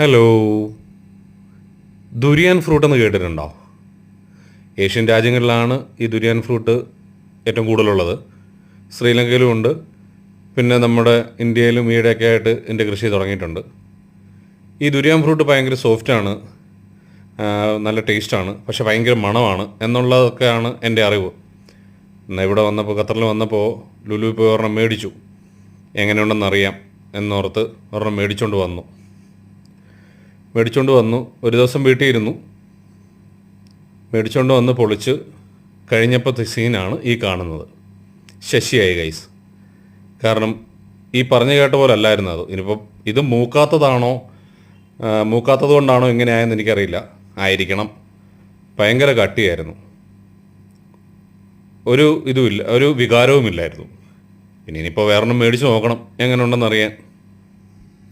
Hello durian fruit എന്ന് കേട്ടിട്ടുണ്ടോ? Asian രാജ്യങ്ങളിലാണ് ഈ ദുരിയാൻ ഫ്രൂട്ട് ഏറ്റവും കൂടുതലുള്ളത്. ശ്രീലങ്കയിലും ഉണ്ട്. പിന്നെ നമ്മുടെ ഇന്ത്യയിലും ഈയിടെയൊക്കെ ആയിട്ട് ഇതിന്റെ കൃഷി തുടങ്ങിയിട്ടുണ്ട്. ഈ ദുരിയാൻ ഫ്രൂട്ട് ഭയങ്കര സോഫ്റ്റാണ് നല്ല ടേസ്റ്റാണ് പക്ഷെ ഭയങ്കര മണമാണ് എന്നുള്ളതൊക്കെയാണ് എന്റെ അറിവ്. എന്നാൽ ഇവിടെ വന്നപ്പോൾ ഖത്തറിൽ വന്നപ്പോൾ ലുലു പോയി ഒരെണ്ണം മേടിച്ചു. എങ്ങനെയുണ്ടെന്നറിയാം എന്നോർത്ത് ഒരെണ്ണം മേടിച്ചുകൊണ്ട് വന്നു. മേടിച്ചുകൊണ്ട് വന്നു. ഒരു ദിവസം വീട്ടിൽ ഇരുന്നു മേടിച്ചുകൊണ്ട് വന്ന് പൊളിച്ച് കഴിഞ്ഞപ്പോഴത്തെ സീനാണ് ഈ കാണുന്നത്. ശശിയായി ഗൈസ് കാരണം ഈ പറഞ്ഞു കേട്ട പോലെ അല്ലായിരുന്നു അത്. ഇനിയിപ്പം ഇത് മൂക്കാത്തതാണോ? മൂക്കാത്തത് കൊണ്ടാണോ ഇങ്ങനെയായെന്ന് എനിക്കറിയില്ല. ആയിരിക്കണം. ഭയങ്കര കട്ടിയായിരുന്നു. ഒരു ഇതുമില്ല ഒരു വികാരവുമില്ലായിരുന്നു. പിന്നെ ഇനിയിപ്പോൾ വേറൊന്നും മേടിച്ച് നോക്കണം. എങ്ങനെ ഉണ്ടെന്ന് അറിയാൻ